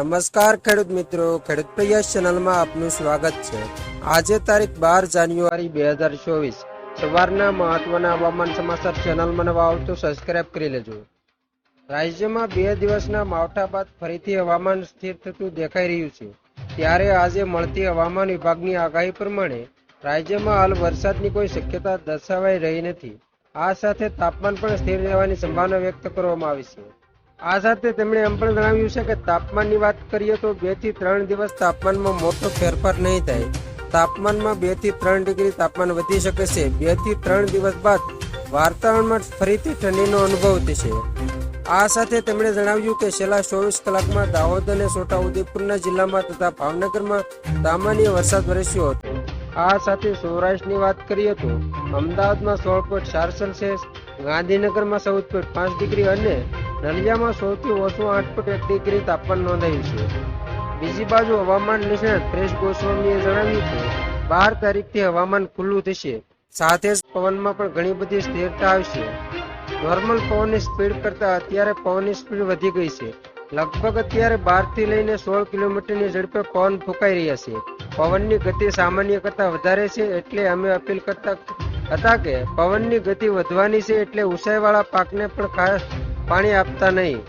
નમસ્કાર ખેડૂત મિત્રો, ખેડૂત પ્રિય ચેનલમાં આપનું સ્વાગત છે. આજે તારીખ બાર જાન્યુઆરી બે હજાર ચોવીસ. સવારના મહત્વના હવામાન સમાચાર ચેનલમાં નવા આવો તો સબસ્ક્રાઇબ કરી લેજો. રાજ્યમાં બે દિવસના માવઠા બાદ ફરીથી હવામાન સ્થિર થતું દેખાઈ રહ્યું છે. ત્યારે આજે મળતી હવામાન વિભાગની આગાહી પ્રમાણે રાજ્યમાં હાલ વરસાદની કોઈ શક્યતા દર્શાવાઈ રહી નથી. આ સાથે તાપમાન પણ સ્થિર રહેવાની સંભાવના વ્યક્ત કરવામાં આવી છે. આ સાથે તેમણે એમ પણ જણાવ્યું છે કે તાપમાનની વાત કરીએ તો બેથી ત્રણ દિવસ તાપમાનમાં મોટો ફેરફાર નહીં થાય. તાપમાનમાં બેથી ત્રણ ડિગ્રી તાપમાન વધી શકે છે. બેથી ત્રણ દિવસ બાદ વાતાવરણમાં ફરીથી ઠંડીનો અનુભવ થશે. આ સાથે તેમણે જણાવ્યું કે છેલ્લા ચોવીસ કલાકમાં દાહોદ અને છોટાઉદેપુરના જિલ્લામાં તથા ભાવનગરમાં સામાન્ય વરસાદ વરસ્યો હતો. આ સાથે સૌરાષ્ટ્રની વાત કરીએ તો અમદાવાદમાં સોળ પોઈન્ટ ચાર સેલ્સિયસ, ગાંધીનગરમાં ચૌદ પોઈન્ટ પાંચ ડિગ્રી અને નલિયામાં સૌથી ઓછું આઠ પોઈન્ટ એક ડિગ્રી તાપમાન નોંધાયું છે. બીજી બાજુ હવામાન નિષ્ણાત પ્રેસ ગોસ્વામીએ જણાવ્યું કે બાર તારીખથી હવામાન ખુલ્લું થશે. સાથે જ પવનમાં પણ ઘણી બધી સ્થિરતા આવશે. નોર્મલ પવનની સ્પીડ કરતા અત્યારે પવનની સ્પીડ વધી ગઈ છે. લગભગ અત્યારે બારથી લઈને સોળ કિલોમીટરની ઝડપે પવન ફૂંકાઈ રહ્યા છે. પવનની ગતિ સામાન્ય કરતા વધારે છે એટલે અમે અપીલ કરતા હતા કે પવનની ગતિ વધવાની છે એટલે ઉસાઈવાળા પાકને પણ ખાસ પાણી આપતા નહીં.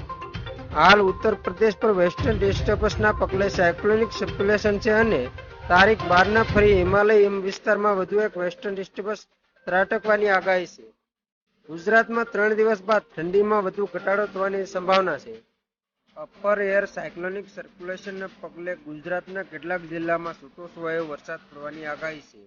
હાલ ઉત્તર પ્રદેશ પર વેસ્ટર્ન ડિસ્ટર્બન્સના પગલે સાયક્લોનિક સર્ક્યુલેશન છે અને તારીખ બારના ફરી હિમાલય હિમ વિસ્તારમાં વધુ એક વેસ્ટર્ન ડિસ્ટર્બન્સ ત્રાટકવાની આગાહી છે. ગુજરાતમાં ત્રણ દિવસ બાદ ઠંડીમાં વધુ ઘટાડો થવાની સંભાવના છે. અપર એર સાયક્લોનિક સર્ક્યુલેશનને પગલે ગુજરાતના કેટલાક જિલ્લામાં છૂટોછવાયો વરસાદ પડવાની આગાહી છે.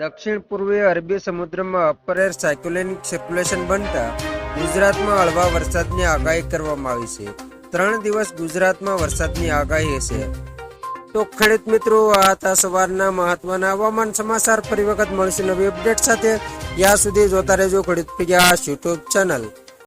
દક્ષિણ પૂર્વીય અરબી સમુદ્રમાં અપર એર સાયક્લોનિક સર્ક્યુલેશન બનતા ગુજરાતમાં હળવા વરસાદની આગાહી કરવામાં આવી છે. ત્રણ દિવસ ગુજરાતમાં વરસાદની આગાહી હશે. તો ખેડૂત મિત્રો, આ હતા સવારના મહત્વના હવામાન સમાચાર. ફરી વખત મળશે નવી અપડેટ સાથે. ત્યાં સુધી જોતા રહેજો ખેડૂત પ્રિયા યુટ્યુબ ચેનલ.